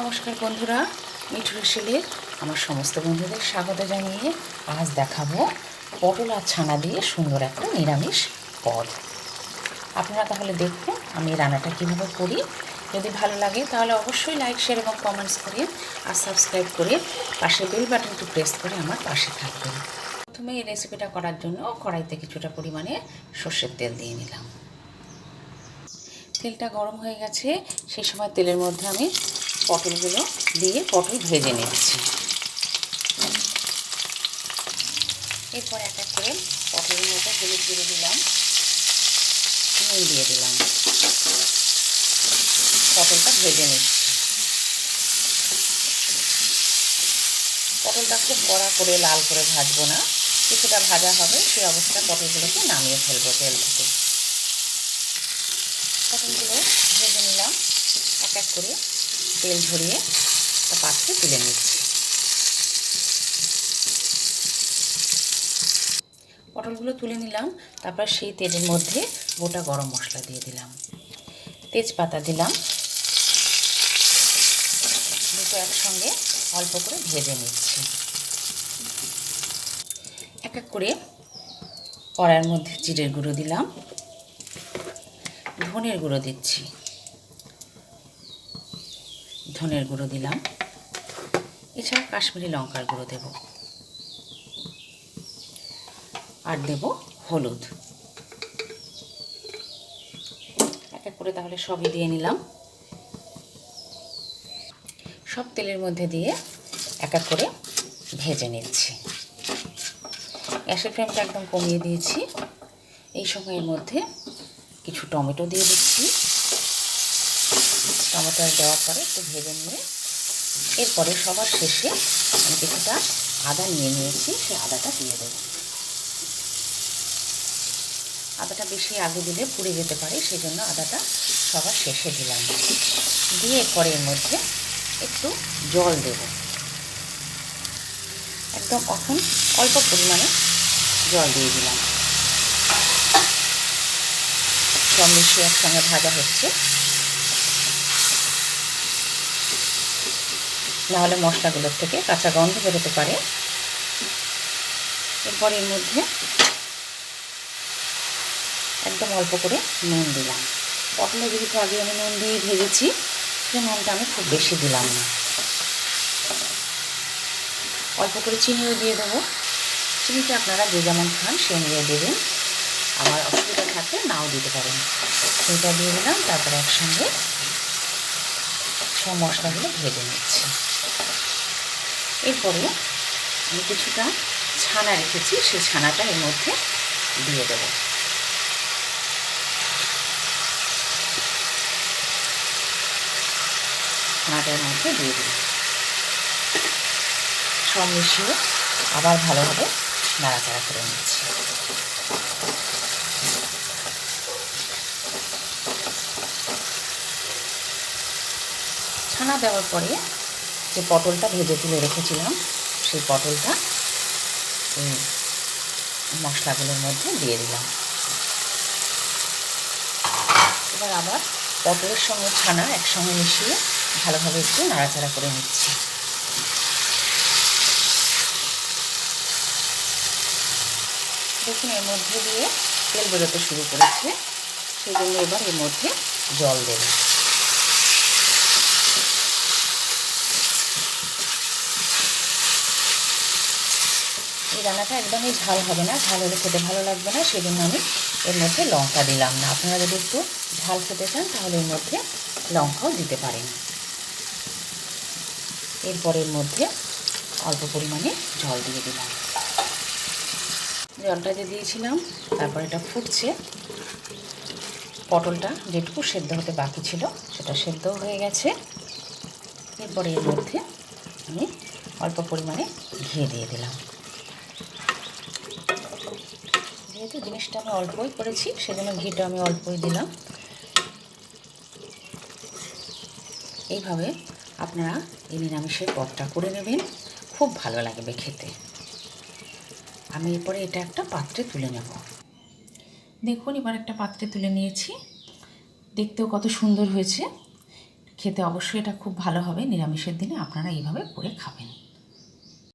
নমস্কার বন্ধুরা মিঠু হেসেলের আমার সমস্ত বন্ধুদের স্বাগত জানিয়ে আজ দেখাবো পটল আর ছানা দিয়ে সুন্দর একটা নিরামিষ পদ। আপনারা তাহলে দেখুন আমি রান্নাটা কীভাবে করি। যদি ভালো লাগে তাহলে অবশ্যই লাইক শেয়ার এবং কমেন্টস করে আর সাবস্ক্রাইব করে পাশে বেল বাটনটি প্রেস করে আমার পাশে থাকবেন। প্রথমে এই রেসিপিটা করার জন্য কড়াইতে কিছুটা পরিমাণে সর্ষের তেল দিয়ে নিলাম। তেলটা গরম হয়ে গেছে, সেই সময় তেলের মধ্যে আমি পটলগুলো দিয়ে পটল ভেজে নিচ্ছি। এরপর এক এক করে পটলের মধ্যে হলুদ দিয়ে দিলাম, নুন দিয়ে দিলাম। পটলটা ভেজে নিচ্ছি। পটলটা খুব কড়া করে লাল করে ভাজবো না, কিছুটা ভাজা হবে সেই অবস্থায় পটলগুলোকে নামিয়ে ফেলব তেল থেকে। পটলগুলো ভেজে নিলাম, এক এক করে তেল ঝরিয়ে একটা পাত্রে তুলে নিচ্ছি। পটলগুলো তুলে নিলাম, তারপর সেই তেলের মধ্যে গোটা গরম মশলা দিয়ে দিলাম। তেজপাতা দিলাম। দুটো একসঙ্গে অল্প করে ভেজে নিচ্ছি। এক এক করে কড়াইয়ের মধ্যে জিরের গুঁড়ো দিলাম। ধনের গুঁড়ো দিচ্ছি। ধনের গুঁড়ো দিলাম। এছাড়া কাশ্মীরি লঙ্কার গুঁড়ো দেব। আর দেব হলুদ। এক এক করে তাহলে সবই দিয়ে নিলাম। সব তেলের মধ্যে দিয়ে এক এক করে ভেজে নিচ্ছি। গ্যাসের ফ্লেমটা একদম কমিয়ে দিয়েছি। এই সময়ের মধ্যে কিছু টমেটো দিয়ে দিচ্ছি। টমেটো দেওয়ার পরে একটু ভেজে নিয়ে এরপরে সবার শেষে আমি কিছুটা আদা নিয়ে নিয়েছি সেই আদাটা দিয়ে দেবো। আদাটা বেশি আগে দিলে পুড়ে যেতে পারে সেই জন্য আদাটা সবার শেষে দিলাম। দিয়ে এরপরে এর মধ্যে একটু জল দেব। একদম এখন অল্প পরিমাণে জল দিয়ে দিলাম। সব মিশিয়ে একসঙ্গে ভাজা হচ্ছে। নাহলে মশলাগুলোর থেকে কাঁচা গন্ধ বেরোতে পারে। এরপর এর মধ্যে একদম অল্প করে নুন দিলাম। পটলে যেহেতু আগে আমি নুন দিয়ে ভেজেছি সে নুনটা আমি খুব বেশি দিলাম না। অল্প করে চিনিও দিয়ে দেবো। চিনিটা আপনারা যে যেমন খান সে অনুযায়ী দেবেন। আমার অসুবিধা থাকলে নাও দিতে পারেন। সেটা দিয়ে দিলাম, তারপরে একসঙ্গে সব মশলাগুলো ভেজে নিচ্ছি। এরপরে আমি কিছুটা ছানা রেখেছি, সেই ছানাটা এর মধ্যে দিয়ে দেব। ছানাটার মধ্যে দিয়ে দিলাম। সব মিশিয়ে আবার ভালোভাবে নাড়াচাড়া করে নিচ্ছি। ছানা দেওয়ার পরে যে পটলটা ভেজে তুলে রেখেছিলাম, সেই পটলটা এই মশলাগুলোর মধ্যে দিয়ে দিলাম। এবার আবার পটলের সঙ্গে ছানা একসঙ্গে মিশিয়ে ভালোভাবে একটু নাড়াচাড়া করে নিচ্ছি। দেখুন, এর মধ্যে দিয়ে তেল বেরোতে শুরু করেছে, সেই জন্য এবার এর মধ্যে জল দেব। এই রান্নাটা একদমই ঝাল হবে না, ঝাল হলে খেতে ভালো লাগবে না, সেজন্য আমি এর মধ্যে লঙ্কা দিলাম না। আপনারা যদি একটু ঝাল খেতে চান, তাহলে এর মধ্যে লঙ্কাও দিতে পারেন। এরপরের মধ্যে অল্প পরিমাণে জল দিয়ে দিলাম। জলটা যে দিয়েছিলাম, তারপর এটা ফুটছে। পটলটা যেটুকু সেদ্ধ হতে বাকি ছিল, সেটা সেদ্ধ হয়ে গেছে। এরপরে এর মধ্যে আমি অল্প পরিমাণে ঘি দিয়ে দিলাম। যেহেতু জিনিসটা আমি অল্পই করেছি, সেজন্য ঘিটা আমি অল্পই দিলাম। এইভাবে আপনারা এই নিরামিষের পদটা করে নেবেন। খুব ভালো লাগবে খেতে। আমি এরপরে এটা একটা পাত্রে তুলে নেব। দেখুন, এবার একটা পাত্রে তুলে নিয়েছি। দেখতেও কত সুন্দর হয়েছে। খেতে অবশ্যই এটা খুব ভালো হবে। নিরামিষের দিনে আপনারা এইভাবে করে খাবেন।